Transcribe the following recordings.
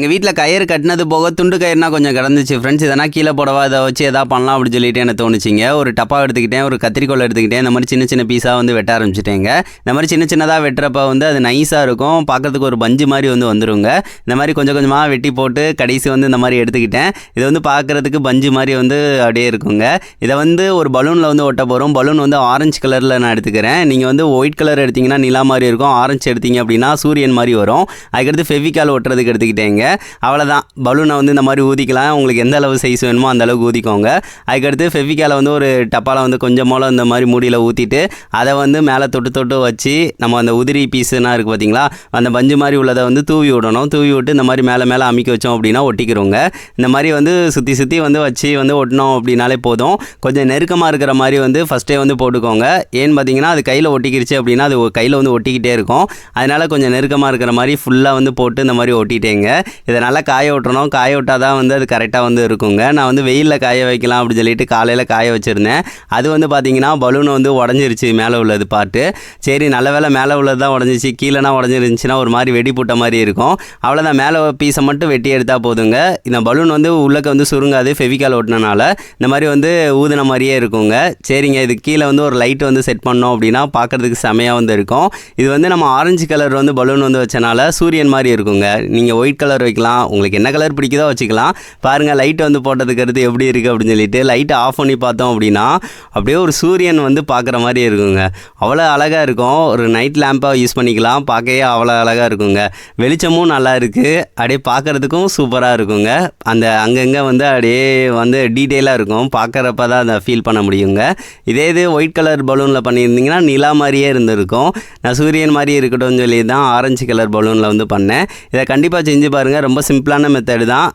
எங்கள் வீட்டில் கயிறு கட்டினது போக துண்டு கயிறுனா கொஞ்சம் கிடந்துச்சு. ஃப்ரெண்ட்ஸ் இதெல்லாம் கீழே போடவா இதை வச்சு எதாவது பண்ணலாம் அப்படின்னு சொல்லிட்டு எனக்கு தோணுச்சிங்க. ஒரு டப்பா எடுத்துக்கிட்டேன் ஒரு கத்திரிக்கோள் எடுத்துக்கிட்டேன் இந்த மாதிரி சின்ன சின்ன பீஸாக வந்து வெட்ட ஆரம்பிச்சிட்டேங்க. இந்த மாதிரி சின்ன சின்னதாக வெட்டுறப்ப வந்து அது நைஸாக இருக்கும். பார்க்கறதுக்கு ஒரு பஞ்சு மாதிரி வந்து வந்துருங்க. இந்த மாதிரி கொஞ்சம் கொஞ்சமாக வெட்டி போட்டு கடைசி வந்து இந்த மாதிரி எடுத்துக்கிட்டேன். இது வந்து பார்க்குறதுக்கு பஞ்சு மாதிரி வந்து அப்படியே இருக்குங்க. இதை வந்து ஒரு பலூனில் வந்து ஒட்ட போகிறோம் பலூன் வந்து ஆரஞ்சு கலரில் நான் எடுத்துக்கிறேன். நீங்கள் வந்து ஒயிட் கலர் எடுத்தீங்கன்னா நிலா மாதிரி இருக்கும். ஆரஞ்சு எடுத்தீங்க அப்படின்னா சூரியன் மாதிரி வரும். அதுக்கடுத்து ஃபெவிக்கால் ஒட்டுறதுக்கு எடுத்துக்கிட்டேங்க. அவ்வளோதான் பலூனை வந்து இந்த மாதிரி ஊதிக்கலாம். உங்களுக்கு எந்த அளவு சைஸ் வேணுமோ அந்த அளவுக்கு ஊதிக்கோங்க. அதுக்கடுத்து ஃபெவிகாலை வந்து ஒரு டப்பாவில் வந்து கொஞ்சம் போல் இந்த மாதிரி மூடியில் ஊற்றிட்டு அதை வந்து மேலே தொட்டு தொட்டு வச்சு நம்ம அந்த உதிரி பீஸுனா இருக்குது பார்த்தீங்களா அந்த பஞ்சு மாதிரி உள்ளதை வந்து தூவி விடணும். தூவி விட்டு இந்த மாதிரி மேலே மேலே அமுக்கி வச்சோம் அப்படின்னா ஒட்டிக்கிறோங்க இந்த மாதிரி வந்து சுற்றி சுற்றி வந்து வச்சு வந்து ஒட்டினோம் அப்படின்னாலே போதும். கொஞ்சம் நெருக்கமாக இருக்கிற மாதிரி வந்து ஃபஸ்ட்டே வந்து போட்டுக்கோங்க. ஏன்னு பார்த்தீங்கன்னா அது கையில் ஒட்டிக்கிருச்சு அப்படின்னா அது கையில் வந்து ஒட்டிக்கிட்டே இருக்கும். அதனால் கொஞ்சம் நெருக்கமாக இருக்கிற மாதிரி ஃபுல்லாக வந்து போட்டு இந்த மாதிரி ஒட்டிட்டேங்க. இதை நல்லா காய விட்டுறணும் காய விட்டால் தான் வந்து அது கரெக்டாக வந்து இருக்குங்க. நான் வந்து வெயிலில் காய வைக்கலாம் அப்படின்னு சொல்லிட்டு காலையில் காய வச்சுருந்தேன். அது வந்து பார்த்தீங்கன்னா பலூன் வந்து உடஞ்சிருச்சு மேலே உள்ளது பாட்டு. சரி நல்ல வேலை மேலே உள்ளது தான் உடஞ்சிச்சு கீழேனா உடஞ்சிருந்துச்சுன்னா ஒரு மாதிரி வெடி போட்ட மாதிரி இருக்கும். அவ்வளோதான் மேலே பீஸை மட்டும் வெட்டி எடுத்தால் போதுங்க. இந்த பலூன் வந்து உள்ளக்க வந்து சுருங்காது. ஃபெவிக்கால் ஓட்டினால இந்த மாதிரி வந்து ஊதின மாதிரியே இருக்குங்க. சரிங்க இது கீழே வந்து ஒரு லைட் வந்து செட் பண்ணோம் அப்படின்னா பார்க்குறதுக்கு செமையாக வந்து இருக்கும். இது வந்து நம்ம ஆரஞ்சு கலர் வந்து பலூன் வந்து வச்சனால சூரியன் மாதிரி இருக்குங்க. நீங்கள் ஒயிட் கலர் வைக்கலாம். உங்களுக்கு என்ன கலர் பிடிக்குதோ வச்சுக்கலாம். பாருங்கள் லைட் வந்து போட்டதுக்கு அடுத்து எப்படி இருக்குது அப்படின்னு சொல்லிட்டு லைட்டை ஆஃப் பண்ணி பார்த்தோம் அப்படின்னா அப்படியே ஒரு சூரியன் வந்து பார்க்குற மாதிரி இருக்குங்க. அவ்வளோ அழகாக இருக்கும். ஒரு நைட் லேம்ப்பாக யூஸ் பண்ணிக்கலாம். பார்க்கவே அவ்வளோ அழகாக இருக்குங்க. வெளிச்சமும் நல்லா இருக்குது அப்படியே பார்க்குறதுக்கும் சூப்பராக இருக்குங்க. அந்த அங்கங்கே வந்து அப்படியே வந்து டீட்டெயிலாக இருக்கும். பார்க்குறப்ப தான் அதை ஃபீல் பண்ண முடியுங்க. இதே இது ஒயிட் கலர் பலூனில் பண்ணியிருந்தீங்கன்னா நிலா மாதிரியே இருந்திருக்கும். நான் சூரியன் மாதிரி இருக்கட்டும்னு சொல்லி தான் ஆரஞ்சு கலர் பலூனில் வந்து பண்ணேன். இதை கண்டிப்பாக செஞ்சு பாருங்கள் ரொம்ப சிம்பிளான மெத்தடு தான்.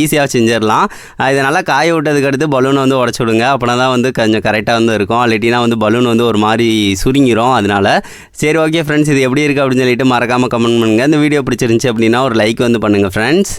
ஈஸியாக செஞ்சிடலாம். இதை நல்லா காய விட்டதுக்கு அடுத்து பலூனை வந்து உடச்சி விடுங்க. அப்படின்னா தான் வந்து கொஞ்சம் கரெக்டாக வந்து இருக்கும். இல்லாட்டினா வந்து பலூன் வந்து ஒரு மாதிரி சுருங்கிரும். அதனால சரி ஓகே ஃப்ரெண்ட்ஸ் இது எப்படி இருக்குது அப்படின்னு சொல்லிட்டு மறக்காமல் கமெண்ட் பண்ணுங்கள் இந்த வீடியோ பிடிச்சிருந்துச்சி அப்படின்னா ஒரு லைக் வந்து பண்ணுங்கள் ஃப்ரெண்ட்ஸ்